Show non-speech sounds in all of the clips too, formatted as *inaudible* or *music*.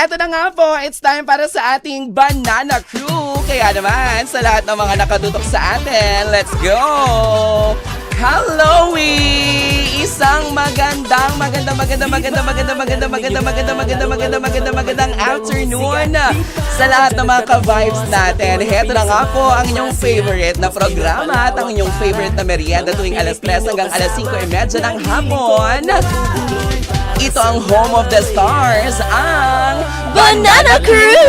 Eto na nga po, it's time para sa ating Banana Crew. Kaya naman, sa lahat ng mga nakatutok sa atin, let's go! Hello, Isang magandang, magandang, magandang, magandang, magandang, magandang, magandang, magandang, magandang, magandang, magandang, magandang afternoon sa lahat ng mga ka-vibes natin. Heto na nga po ang inyong favorite na programa at ang inyong favorite na merienda tuwing alas 3 hanggang alas 5.30 ng hapon. Ito ang home of the stars, ang Banana Crew!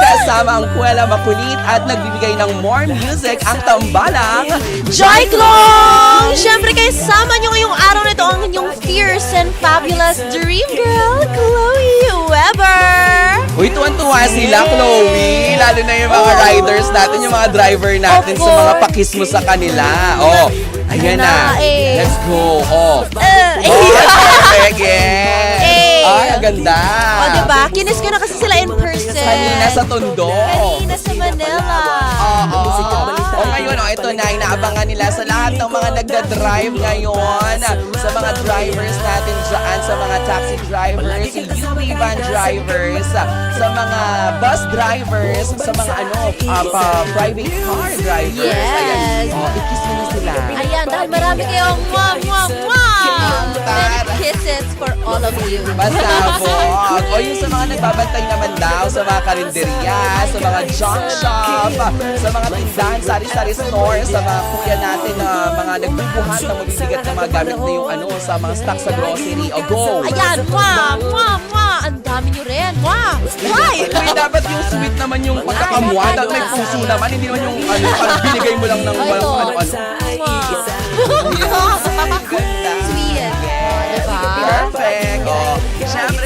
Kasama ang kuwela makulit at nagbibigay ng more music ang tambalang Joy Klong! Siyempre kayo sama nyo ngayong araw na ito ang inyong fierce and fabulous dream girl, Chloe Weber! Uy, tuwan-tuwa sila, Chloe. Lalo na yung mga riders natin, yung mga driver natin sa mga course. pakis mo sa kanila. Oh, ayan na. Eh. Let's go. Oh. Uh, Oh. Yes. Eh. Ay, ang ganda. o, diba? Kinis ko na kasi sila in person. Kanina sa Tondo. Kanina sa Manila. Oo. O ngayon, oh, ito na, inaabangan nila sa lahat ng mga nagda-drive ngayon, sa mga drivers natin dyan, sa mga taxi drivers, UV van drivers, sa mga bus drivers, sa mga ano, uh, private car drivers. Yes. Ayan. Oh, ikis mo na sila. Ayan, dahil marami kayong mwah, mwah, mwah! Many kisses for all of you. Pasabog. O yung sa mga nagbabantay naman daw, sa mga karinderya, sa mga junk shop, sa mga tindahan, sari-sari store, sa mga kuya natin na mga nagbubuhat na mabibigat na mga gamit na yung ano, sa mga stock sa grocery. O go! Ayan, mwah, mwah, mwah! Ang dami nyo rin, mwah! Why? Uy, dapat yung sweet naman yung pagkakamwa, dapat may puso naman, hindi naman yung ano, parang binigay mo lang ng walang ano-ano.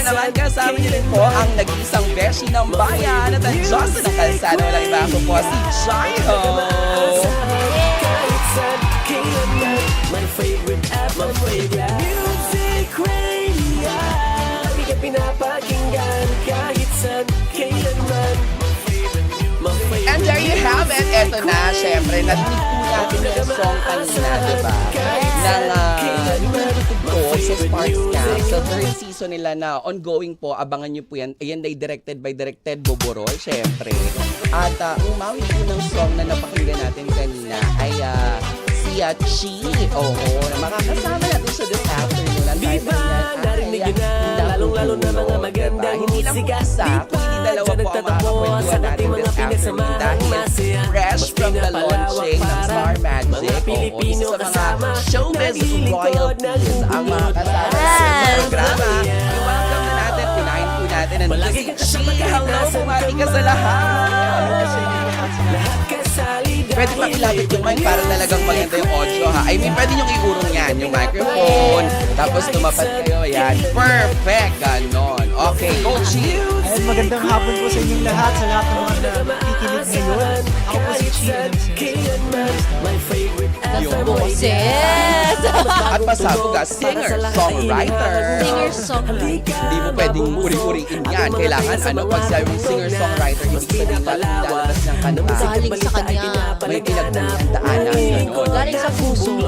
Naman kasama niyo rin po ang nag-isang beshi ng bayan at ang Diyos ng kalsada. Walang iba ako po si Chino. My favorite app, my favorite music radio Lagi ka pinapakinggan kahit saan, kailanman have it. Ito na, syempre, natinig po natin yung song kanina, di ba? Ng uh, ko sa Sparks Camp. Sa third season nila na ongoing po, abangan nyo po yan. Ayan ay directed by directed Boboroy, syempre. At uh, mawi po ng song na napakinggan natin kanina ay uh, si uh, Chi. Oo, na makakasama natin siya this afternoon. Ang Di ba narinig nyo na lalong-lalo na mga magandang Hindi lang po isa, kundi dalawa po ang sa natin this afternoon dahil fresh from the launching ng Star Magic. Oo, Pilipino isa sa mga showbiz royalties ang mga kasama sa programa. I-welcome na natin, punahin po natin ang Palagi si ka Chi. kasama kahit Hello, bumati ka sa lahat. Lahat kasali Pwede pakilapit yung mic para talagang maganda yung audio ha. I mean, pwede yung iurong yan, yung microphone. Tapos tumapat kayo, yan. Perfect, ganon. Okay, go Chi. Ayan, magandang hapon po sa inyong lahat, sa lahat ng mga nakikinig ngayon. Ako po si Chi. Kailanman My favorite app, Yun. Boses! At pasabog ka, singer, songwriter. Singer-songwriter. Hindi mo pwedeng uri-uriin yan. Kailangan, ano, pag sabi mong singer-songwriter, ibig sabihin na lalabas ng kanta. Galing sa kanya. May pinagdaanan, gano'n. Galing sa puso.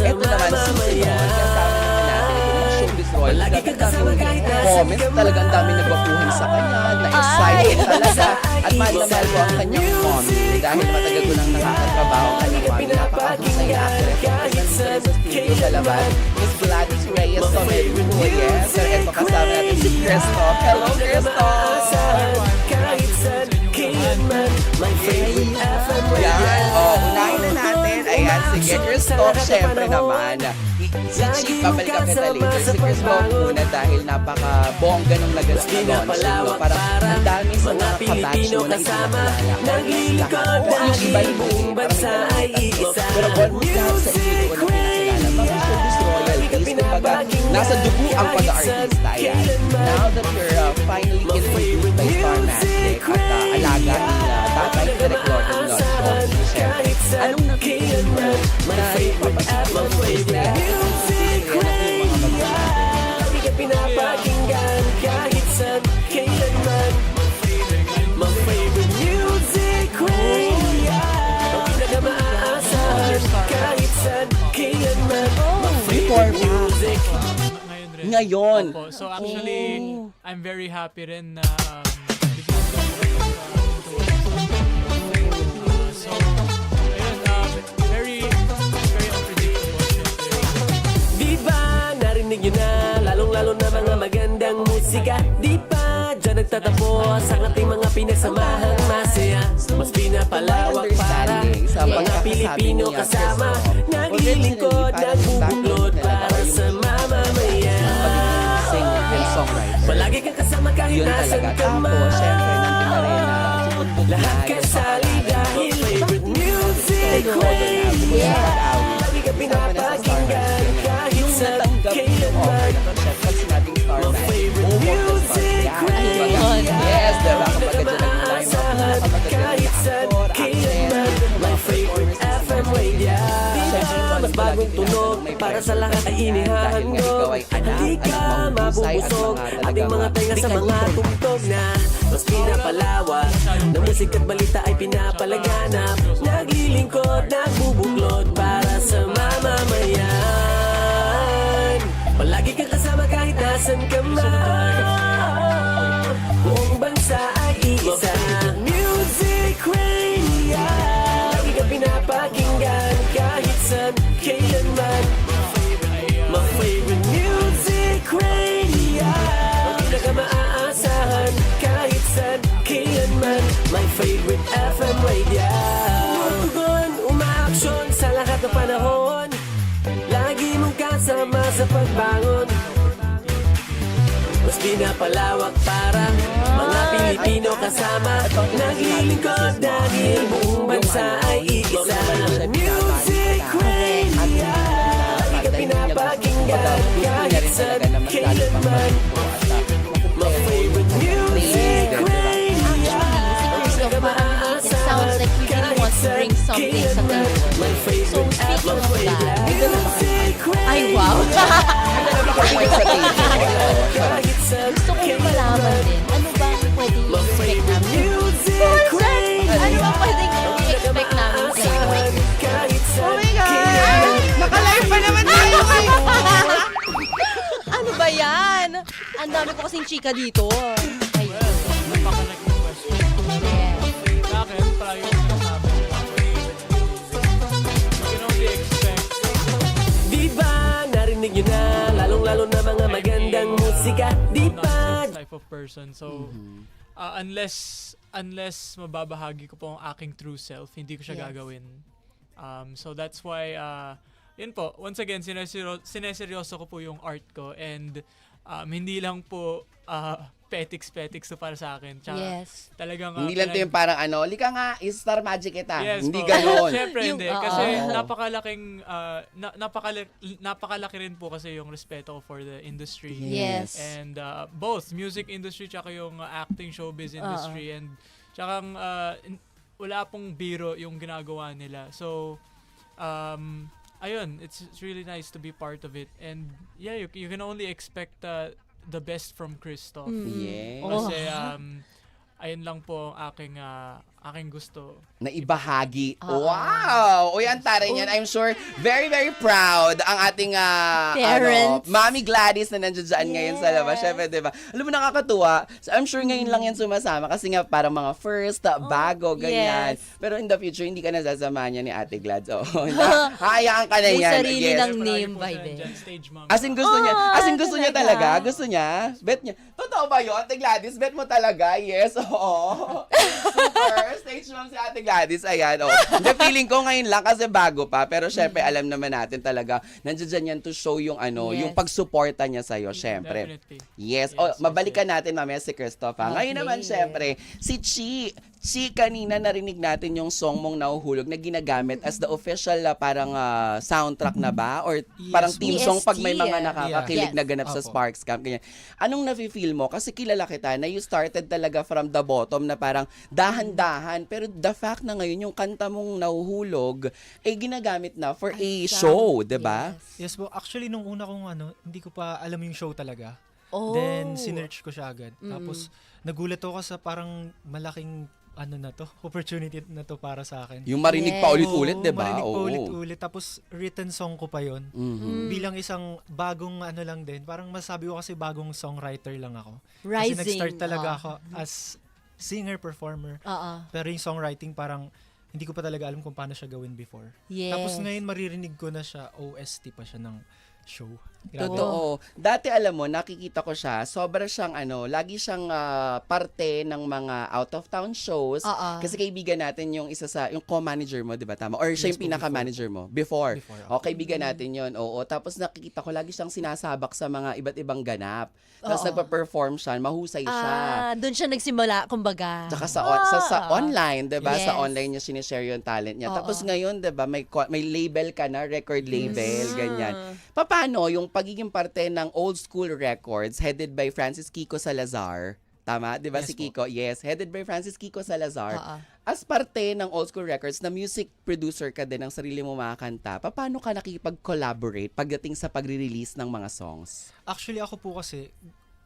Ito naman, si Simon, kasama Paul. Palagi kang kasama kahit nasa Comment talaga ang dami nagwapuhan sa kanya. Na-excited *laughs* talaga. At mahal na mahal ko ang kanyang comment. Dahil matagal ko nang nakakatrabaho kanyang mom. Napakasaya actress. Kahit sa video sa laban. Miss Gladys Reyes Tomel Ruyes. Sir, eto kasama natin si Christoph. Hello, Christoph! Kahit sa kailan man, my favorite FM Ayan, sige. Christoph, syempre naman. Si Chief, babalikan kita later. Si Christoph muna dahil napaka-bongga nung naganap na launching. No? Parang ang dami sa mga kabatch mo na hindi nakilala. Naglilingkod O, yung iba hindi. buong bansa ay iisa Pero almost lahat sa inyo ko na pinakilala. Mga showbiz royalties. Kumbaga, nasa dugo ang pag-artista. Ayan. Now that you're uh, finally introduced by Star Magic at uh, alaga ni uh, Tatay Direk Lorden Lodge. Siyempre, anong nakikita mo na ipapasok mo sa istorya? yung mga magkakita? Lagi ka pinapakinggan kahit saan, kailanman My favorite music radio Ang pinakamaasahan kahit saan, kailanman My Before favorite music Ngayon. Opo. So actually, Oh. I'm very happy rin na um, Lalong-lalo na mga magandang musika. Di ba dyan nagtatapos Ang ating mga pinagsamahang masaya Mas pinapalawak para understanding sa Mga Pilipino kasama? Naglilingkod, nagbubuklod Para sa songwriter. Palagi kang kasama kahit nasan ka man Lahat kasali dahil favorite music yeah. Lagi ka pinapakinggan Yes, diba? Kapag ka dyan nagmula yung mga Maasahan pinakamaganda kahit na sa actor, kailan actress, My favorite FM radio. Mas bagong tunog para sa lahat ay inihahandog. ka at mabubusog. Ating mga tenga sa mga tugtog na Mas pinapalawak Na musik at balita ay pinapalaganap Naglilingkod, nagbubuklod Para sa mamamayan. Palagi kang kasama kahit nasan ka man pagbangon mas pinapalawak para mga Pilipino kasama. Naglilingkod dahil buong bansa ay iisa. Music Radio. Lagi ka pinapakinggan. Kahit saan, kailanman. My favorite music radio. Actually, Christoph, parang it sounds like he really wants to bring something sa table. So, speaking of ay wow! Gusto ko malaman din, ano ba ang pwedeng My i-expect namin? Ano ba pwedeng i-expect namin sa Oh my God! kailanman Naka-live pa naman tayo! ano ba yan? Ang dami ko kasing chika dito. Ay, Napakalaking question. yes. Sa akin, narinig nyo na Lalong-lalo na mga magandang musika Di ba type of person. So, uh, unless unless mababahagi ko po ang aking true self, hindi ko siya Yes. gagawin. Um, so that's why, uh, yun po, once again, sinesero- sineseryoso ko po yung art ko and um, hindi lang po uh, petiks-petiks to para sa akin. Tsaka Yes. talagang uh, Hindi lang to yung parang ano, lika nga, star magic kita. Yes, Hindi po. ganon. *laughs* Siyempre Yung- hindi. oo. Kasi Oo. napakalaking, uh, na, napakali- napakalaki rin po kasi yung respeto ko for the industry. Yes. And uh, both, music industry tsaka yung uh, acting showbiz industry. And tsaka uh, wala pong biro yung ginagawa nila. So, um, ayun, it's, it's really nice to be part of it. And yeah, you, you can only expect uh, the best from Christoph. Yes. Oh. Kasi um, ayun lang po ang aking, uh, aking gusto. na ibahagi. Oo. Wow! Uy, ang taray niyan. I'm sure very, very proud ang ating ah, Parents. ano, Mami Gladys na nandiyan dyan ngayon sa labas. Yes. Syempre, di ba? Alam mo, nakakatuwa. So, I'm sure ngayon lang yan sumasama kasi nga parang mga first, ah, bago, ganyan. Oh, yes. Pero in the future, hindi ka nasasama niya ni Ate Glads. Oo. *laughs* Hayaan ka na May yan. sarili Yes. ng name by then. mom. As in, gusto niya. Ah, As in, gusto niya talaga? talaga. Gusto niya. Bet niya. Totoo ba yun, Ate Gladys? Bet mo talaga? Yes, *laughs* oo. Super. *laughs* Stage mom si Ate Gladys. Ayan, oh. Hindi, feeling ko ngayon lang kasi bago pa. Pero syempre, alam naman natin talaga, nandiyan dyan yan to show yung ano, Yes. yung pagsuporta niya sa'yo, syempre. Definitely. Yes. Yes, oh, yes, mabalikan natin mamaya si Christoph. ha? Ngayon Okay. naman, syempre, si Chi. Chi, kanina narinig natin yung song mong nahuhulog na ginagamit as the official ah, parang ah, soundtrack na ba? Or parang Yes, team po. song pag may mga nakakakilig Yes. na ganap sa. Sparks Camp. Ganyan. Anong nafe-feel mo? Kasi kilala kita na you started talaga from the bottom na parang dahan-dahan. Pero the fact na ngayon yung kanta mong nahuhulog, eh ginagamit na for a show, 'di ba? yes. Yes po, actually nung una kong ano, hindi ko pa alam yung show talaga. Oh. Then sinearch ko siya agad. Tapos nagulat ako sa parang malaking ano na to, opportunity na to para sa akin. Yung marinig pa ulit-ulit, Oo, di ba? marinig pa Oo. ulit-ulit. Tapos written song ko pa yon. Mhm. Bilang isang bagong ano lang din, parang masabi ko kasi bagong songwriter lang ako. Rising. Kasi nag-start talaga ah. ako as singer, performer. Oo. Pero yung songwriting parang hindi ko pa talaga alam kung paano siya gawin before. Yes. Tapos ngayon maririnig ko na siya, OST pa siya ng show. Grabe. Totoo. Dati alam mo, nakikita ko siya, sobra siyang ano, lagi siyang ah, parte ng mga out of town shows. Oo. Kasi kaibigan natin yung isa sa, yung co-manager mo, di ba tama? Or siya Yes yung pinaka-manager mo, before. Before, O, kaibigan natin yon Oo. Tapos nakikita ko, lagi siyang sinasabak sa mga iba't ibang ganap. Tapos Oo. nagpa-perform siya, mahusay siya. Ah, doon siya nagsimula, kumbaga. Tsaka sa, on- sa, sa Ah. online, 'di ba? Sa Yes. online niya sinishare yung talent niya. Oo. Tapos ngayon, 'di ba, may co- may label ka na, record label, ganyan. Paano yung pagiging parte ng Old School Records headed by Francis Kiko Salazar? Tama, 'di ba Yes si po. Kiko? Yes, headed by Francis Kiko Salazar. Oo. As parte ng Old School Records na music producer ka din ng sarili mo mga kanta, paano ka nakikipag-collaborate pagdating sa pagre-release ng mga songs? Actually ako po kasi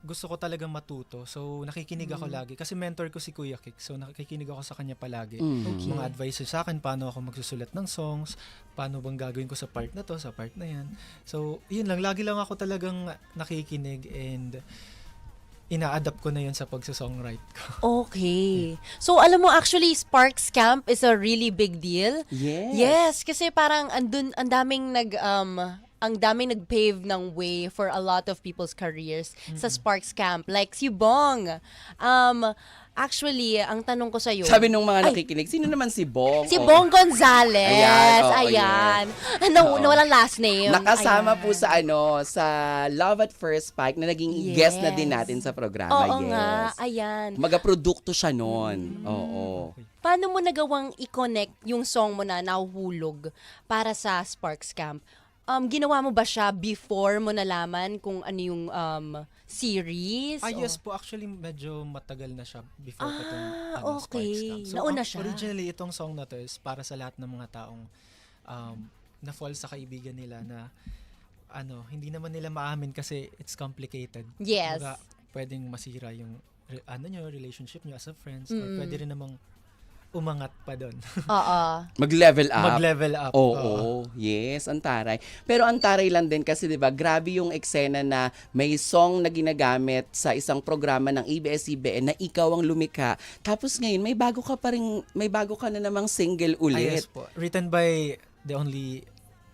gusto ko talagang matuto. So nakikinig ako Mm. lagi kasi mentor ko si Kuya Kik. So nakikinig ako sa kanya palagi. Mhm. Mga advices sa akin paano ako magsusulat ng songs, paano bang gagawin ko sa part na to, sa part na yan. So yun lang, lagi lang ako talagang nakikinig and ina-adapt ko na yun sa pagsa-songwrite ko. *laughs* Okay. So, alam mo, actually, Sparks Camp is a really big deal. Yes. Yes, kasi parang andun, ang daming nag, um, ang daming nag-pave ng way for a lot of people's careers sa Sparks Camp. Like si Bong. Um, actually, ang tanong ko sa'yo. Sabi nung mga Ay, nakikinig, sino naman si Bong? Si Oo. Bong Gonzales. Ayan, oo, Ayan. Ano, Oo. na walang last name. Nakasama Ayan. po sa ano, sa Love at First Spike na naging Yes. guest na din natin sa programa. Oo yes. nga, ayan. Magaprodukto siya noon. Oo. Paano mo nagawang i-connect yung song mo na nahuhulog para sa Sparks Camp? Um, ginawa mo ba siya before mo nalaman kung ano yung um, series? Ah, yes po. Actually, medyo matagal na siya before pa itong Ah, ano, okay. Sparks Camp. Nauna ang- siya. Originally, itong song na to is para sa lahat ng mga taong um, na-fall sa kaibigan nila na ano, hindi naman nila maamin kasi it's complicated. Yes. Kumbaga, pwedeng masira yung re- ano nyo, relationship nyo as a friends. Or Mm. pwede rin namang umangat pa doon. *laughs* Oo. Mag-level up. Mag-level up. Oo, yes, ang taray. Pero ang taray lang din kasi 'di ba, grabe yung eksena na may song na ginagamit sa isang programa ng ABS-CBN na ikaw ang lumikha. Tapos ngayon may bago ka pa rin, may bago ka na namang single Ah, ulit. yes po. Written by the only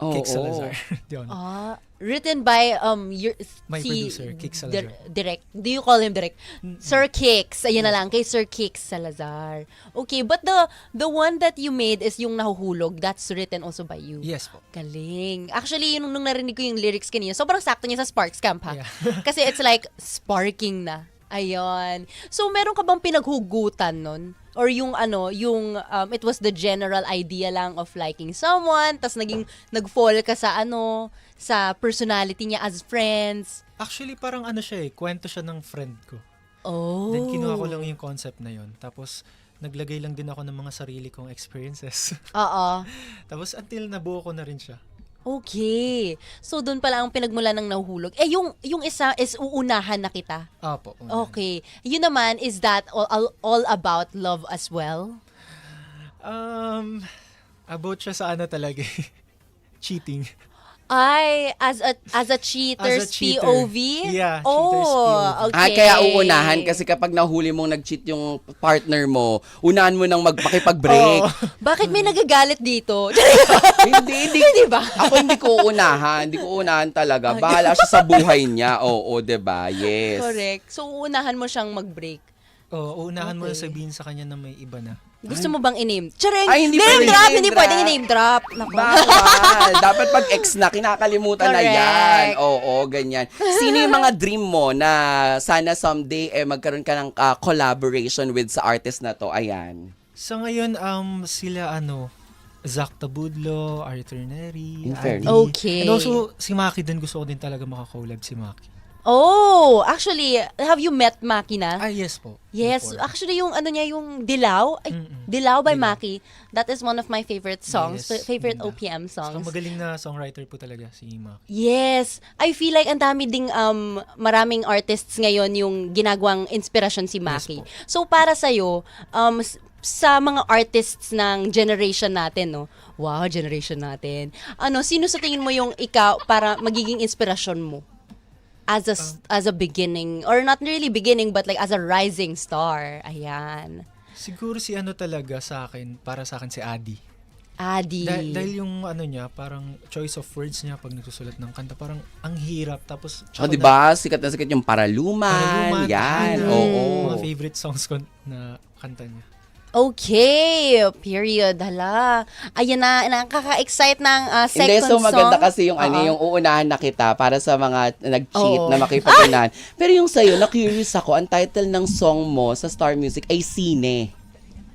Oo. Kick Salazar. *laughs* the only. Ah, written by um your, My si producer, Kix Salazar. Dir- direct. Do you call him direct? Sir Kix. Ayun na lang kay Sir Kix Salazar. Okay, but the the one that you made is yung nahuhulog. That's written also by you. Yes po. Galing. Actually, yung nung narinig ko yung lyrics kanina, sobrang sakto niya sa Sparks Camp ha. Yeah. *laughs* Kasi it's like sparking na. Ayun. So, meron ka bang pinaghugutan nun? Or yung ano, yung um, it was the general idea lang of liking someone, tas naging nag-fall ka sa ano, sa personality niya as friends. Actually, parang ano siya eh, kwento siya ng friend ko. Oh. Then kinuha ko lang yung concept na yun. Tapos naglagay lang din ako ng mga sarili kong experiences. Oo. *laughs* Tapos until nabuo ko na rin siya. Okay. So, doon pala ang pinagmula ng nahuhulog. Eh, yung, yung isa is uunahan na kita. Apo. Okay. Yun naman, is that all, all, all about love as well? Um, about siya sa ano talaga. *laughs* Cheating. Ay, as a as a cheater's As a cheater. POV? Yeah, oh, cheater's POV. okay. Ah, kaya uunahan kasi kapag nahuli mong nag-cheat yung partner mo, unahan mo nang magpakipag-break. Oo. *laughs* Bakit may nagagalit dito? *laughs* hindi, hindi. *laughs* Hindi ba? Ako hindi ko uunahan. Hindi ko uunahan talaga. Bahala siya sa buhay niya. Oo, 'di ba? Yes. Correct. So, uunahan mo siyang mag-break. Oo, uunahan mo na Okay. sabihin sa kanya na may iba na. Gusto mo bang i-name? Charing! Ay, hindi name pwede drop! Hindi drop. pwedeng i-name drop. Naku. Bawal. *laughs* Dapat pag ex na, kinakalimutan na Correct. yan. Oo, ganyan. Sino yung mga dream mo na sana someday eh, magkaroon ka ng ah, collaboration with sa artist na to? Ayan. Sa ngayon, um, sila ano, Zach Tabudlo, Arthur Neri, In fairness. Adi. Okay. And also, si Maki din, gusto ko din talaga makakollab si Maki. Oh, actually, have you met Maki na? Ah, yes po. Yes, Before. actually yung ano niya yung Dilaw, ay, Mm-mm. Dilaw by Dilaw. Maki. That is one of my favorite songs, Yes, favorite ganda. OPM Saka songs. magaling na songwriter po talaga si Maki. Yes. I feel like ang dami ding um maraming artists ngayon yung ginagawang inspirasyon si Maki. po. so para sa um s- sa mga artists ng generation natin, no? Wow, generation natin. Ano, sino sa tingin mo yung ikaw para magiging inspirasyon mo? As a, as a beginning, or not really beginning, but like as a rising star. Ayan. Siguro si ano talaga sa akin, para sa akin si Adi. Adi. Dahil, dahil yung ano niya, parang choice of words niya pag nagsusulat ng kanta, parang ang hirap. Tapos, O, di ba? Sikat na sikat yung Paraluman. Paraluman, Yan, oo. Mga favorite songs ko na kanta niya. Okay, period. Hala. Ayan na, nakaka-excite ng uh, second Hindi, so maganda song. kasi yung ano, Oo. yung uunahan na kita para sa mga nag-cheat Oo. na makipagpunan. Pero yung sa'yo, na-curious ako, ang title ng song mo sa Star Music ay Sine.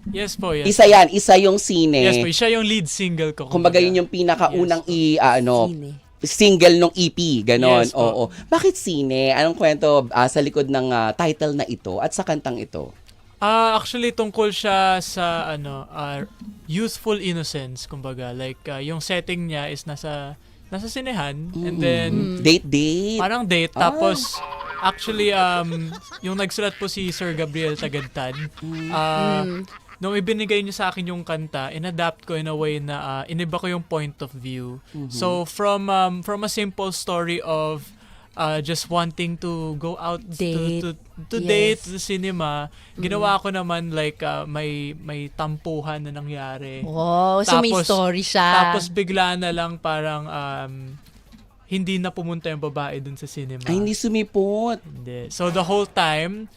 Yes po, yes. Isa yan, isa yung Sine. Yes po, siya yung lead single ko. Kumbaga yun yung pinakaunang i, ah, ano, Sine. single nung EP, ganon. Yes po. Oo. Bakit Sine? Anong kwento ah, sa likod ng ah, title na ito at sa kantang ito? Ah, actually tungkol siya sa ano, ah, youthful innocence, kumbaga. Like ah, yung setting niya is nasa nasa sinehan and then Date, date. parang date tapos actually um yung nagsulat po si Sir Gabriel Tagantad. Ah, nung ibinigay niya sa akin yung kanta, inadapt ko in a way na ah, iniba ko yung point of view. So from um, from a simple story of uh, just wanting to go out Date. to to, to Yes. date to the cinema, ginawa ko naman like ah, may may tampuhan na nangyari. Wow, so may Tapos- story siya. Tapos bigla na lang parang um, hindi na pumunta yung babae dun sa cinema. Ay, hindi sumipot. Hindi. So the whole time,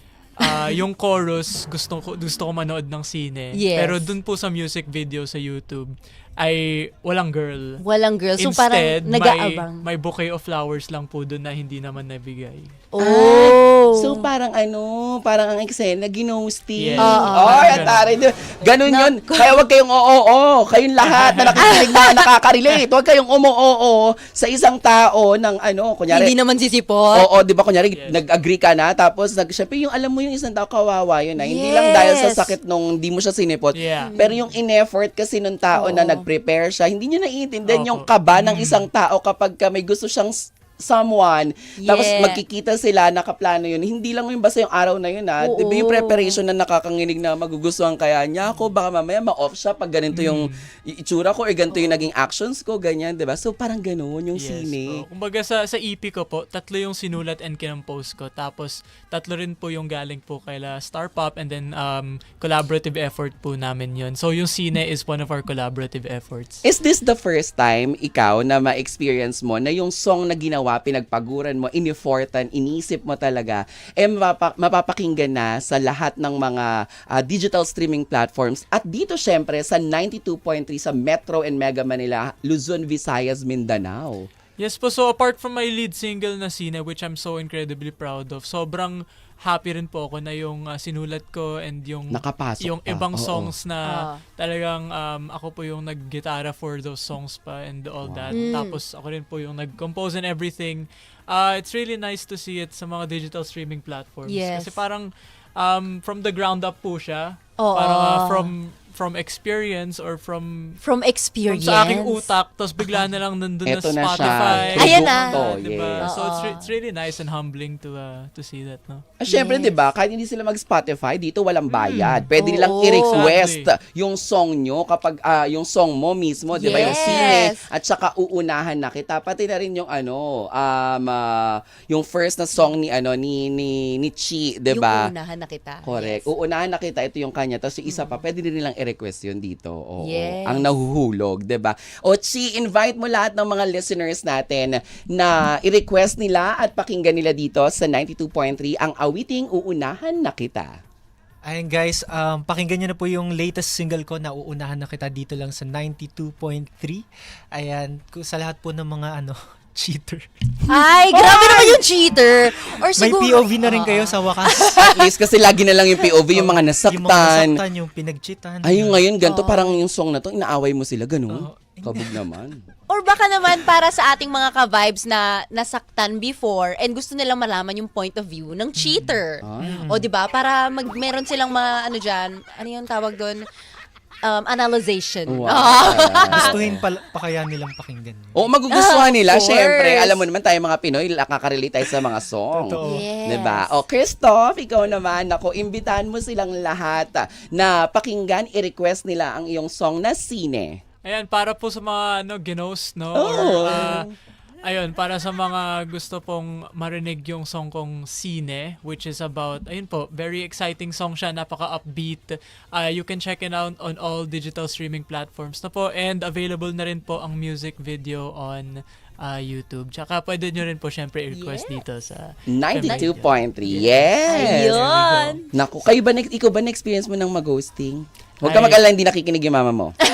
ah, yung chorus gusto ko gusto ko manood ng sine. Yes. Pero dun po sa music video sa YouTube ay walang girl. Walang girl. So Instead, parang nag-aabang. may, may bouquet of flowers lang po dun na hindi naman nabigay. oh. So parang ano, parang ang eksena, ginosting. Yes. Oo. Oy, ang taray. Di? Ganun yun. Kaya wag kayong oo, oo. Kayong lahat na nakikinig *laughs* na nakaka-relate. Huwag kayong umo, oo, sa isang tao ng ano, kunyari, Hindi naman sisipot. Oo, 'di ba kunyari Yes. nag-agree ka na tapos nag syempre yung alam mo yung isang tao kawawa yun na hindi lang Yes. dahil sa sakit nung hindi mo siya sinipot. Yeah. Pero yung in-effort kasi nung tao na Oo. nag-prepare siya, hindi niya naiintindihan Opo. yung kaba ng isang tao kapag ka may gusto siyang s- someone, tapos Yeah. magkikita sila, nakaplano yun. Hindi lang yung basta yung araw na yun ha. Di ba yung Oo. preparation na nakakanginig na magugustuhan kaya niya ako, baka mamaya ma-off siya pag ganito yung i- itsura ko or ganito yung naging actions ko, ganyan, di ba? So parang ganun yung sine. po. Kumbaga sa, sa EP ko po, tatlo yung sinulat and kinompose ko. Tapos tatlo rin po yung galing po kay la Star Pop and then um, collaborative effort po namin yun. So yung Sine is one of our collaborative efforts. Is this the first time ikaw na ma-experience mo na yung song na ginawa, pinagpaguran mo, inifortan, inisip mo talaga, eh mapapa- mapapakinggan na sa lahat ng mga ah, digital streaming platforms at dito syempre sa 92.3 sa Metro and Mega Manila, Luzon, Visayas, Mindanao. Yes po, so apart from my lead single na Sine, which I'm so incredibly proud of, sobrang happy rin po ako na yung uh, sinulat ko and yung Nakapasok yung pa, ibang oo. songs na Ah. talagang um, ako po yung naggitara for those songs pa and all that. Mm. Tapos ako rin po yung nag-compose and everything. Uh, it's really nice to see it sa mga digital streaming platforms. Yes. Kasi parang um, from the ground up po siya. Oo. Parang uh, from from experience or from From from experience. sa aking utak, tapos bigla na lang nandun na Eto na siya. Spotify. Ayan na. Produkto, Diba? yes. So it's, re- Oo. it's really nice and humbling to uh, to see that, no? Ah, Syempre, Yes. 'di ba? Kahit hindi sila mag-Spotify, dito walang bayad. Pwede Oo. nilang i-request Exactly. yung song nyo kapag ah, yung song mo mismo, 'di ba? Yung Yes. sine at saka uunahan na kita. Pati na rin yung ano, um, ah, yung first na song ni ano ni ni, ni Chi, 'di ba? Yung unahan na kita. Correct. Yes. Uunahan na kita, ito yung kanya. Tapos yung isa pa, pwede din nilang i-request yun dito. Oo. Yes. Ang nahuhulog, 'di ba? O Chi, invite mo lahat ng mga listeners natin na i-request nila at pakinggan nila dito sa 92.3 ang awiting Uunahan na Kita. Ayan guys, um, pakinggan nyo na po yung latest single ko na uunahan na kita dito lang sa 92.3. Ayan, ku- sa lahat po ng mga ano, cheater. Ay, grabe naman yung cheater. Or May siguro, POV na rin kayo sa wakas. *laughs* At least kasi lagi na lang yung POV, yung mga Yung mga nasaktan. nasaktan, yung pinag-cheatan. Ay, yung ngayon, ganito parang yung song na to, inaaway mo sila, ganun. Kabog naman. *laughs* Or baka naman para sa ating mga ka-vibes na nasaktan before and gusto nilang malaman yung point of view ng cheater. Ah. O 'di ba? Para mag meron silang mga ano diyan, ano yung tawag doon? Um, analyzation. Wow. Gustuhin pa, pa kaya nilang pakinggan. Oo, magugustuhan Ah, of nila. course. Siyempre, alam mo naman tayo mga Pinoy, nakaka-relate tayo sa mga song. Totoo. Yes. Diba? O, Christoph, ikaw naman, ako, imbitahan mo silang lahat ah, na pakinggan, i-request nila ang iyong song na Sine. Ayan, para po sa mga ano, ginos, no? Oh. Or, ah, ayun, para sa mga gusto pong marinig yung song kong Sine, which is about, ayun po, very exciting song siya, napaka-upbeat. Ah, you can check it out on all digital streaming platforms na po. And available na rin po ang music video on ah, YouTube. Tsaka pwede nyo rin po syempre i-request Yes. dito sa 92.3. Yes! Ayun. Naku, kayo ba, ikaw ba na-experience mo ng mag-ghosting? Huwag ka mag-alala, hindi nakikinig yung mama mo. *laughs*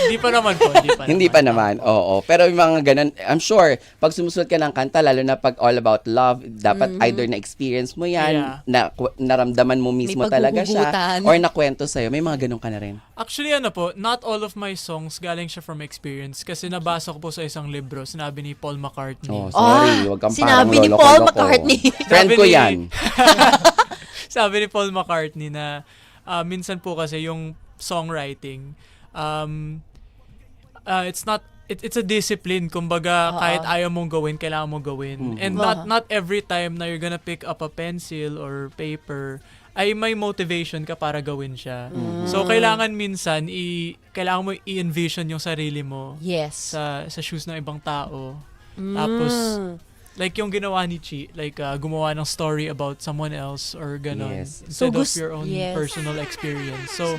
Hindi pa naman po, hindi pa Hindi pa naman, oo. Pero yung mga ganun, I'm sure, pag sumusulat ka ng kanta, lalo na pag all about love, dapat either na-experience mo yan, Yeah. na, naramdaman mo mismo talaga siya, or nakwento sa'yo. May mga ganun ka na rin. Actually, ano po, not all of my songs galing siya from experience kasi nabasa ko po sa isang libro, sinabi ni Paul McCartney. Oh, sorry, Ah, wag kang sinabi ni Paul. McCartney. Friend ko ni- yan. *laughs* Sabi ni Paul McCartney na ah, minsan po kasi yung songwriting, um, ah, it's not it, it's a discipline kumbaga kahit ayaw mong gawin kailangan mong gawin and not not every time na you're gonna pick up a pencil or paper ay may motivation ka para gawin siya. So kailangan minsan i kailangan mo i-envision yung sarili mo Yes. sa sa shoes ng ibang tao. Tapos like yung ginawa ni Chi, like uh, gumawa ng story about someone else or ganon Yes. instead So, of your own yes. personal experience. So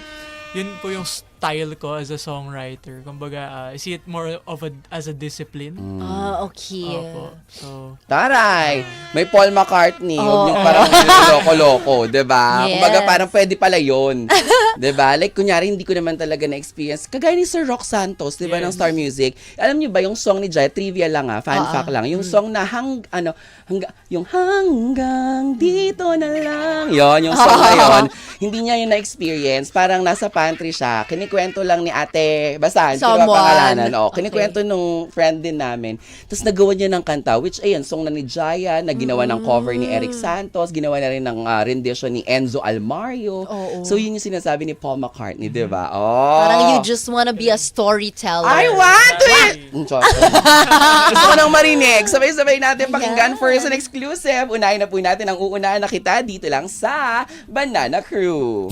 yun po yung style ko as a songwriter. Kumbaga, uh, I see it more of a as a discipline. Ah, okay. Opo. So, Taray! May Paul McCartney. Huwag Oo. yung parang *laughs* loko-loko, di ba? Yes. Kumbaga parang pwede pala yun. *laughs* di ba? Like, kunyari, hindi ko naman talaga na-experience. Kagaya ni Sir Rock Santos, di ba, ng Yes. Star Music. Alam niyo ba, yung song ni Jai, trivia lang ah, fan Oo. fact lang. Yung song na hang, ano, hangga, yung hanggang dito na lang. Yon yung song na yon *laughs* hindi niya yun na-experience. Parang nasa pantry siya. Kinikwento lang ni ate, basta, hindi ko pangalanan. Oh, Okay. kinikwento nung friend din namin. Tapos nagawa niya ng kanta, which ayun, song na ni Jaya, na ginawa ng cover ni Eric Santos, ginawa na rin ng ah, rendition ni Enzo Almario. Oo. So yun yung sinasabi ni Paul McCartney, di ba? Oh. Parang you just wanna be a storyteller. I want it! *laughs* Mm, chos. Gusto ko nang marinig. Sabay-sabay natin pakinggan first and exclusive. Unahin na po natin ang uunahan na kita dito lang sa Banana Crew.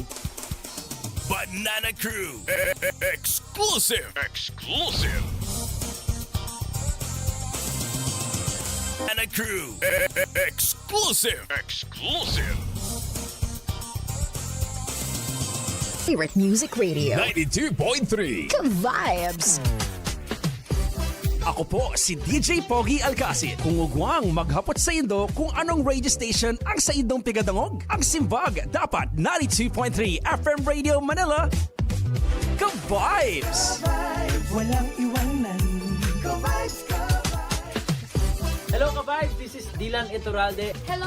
Banana Crew. Exclusive. Exclusive. Banana Crew. Exclusive. Exclusive. Favorite Music Radio. 92.3. Vibes. Ako po si DJ Pogi Alcacid. Kungugwang maghapot sa indo kung anong radio station ang sa indong pigadangog. Ang simbag dapat 92.3 FM Radio Manila. Ka-vibes! Hello ka-vibes! This is Dylan Iturralde. Hello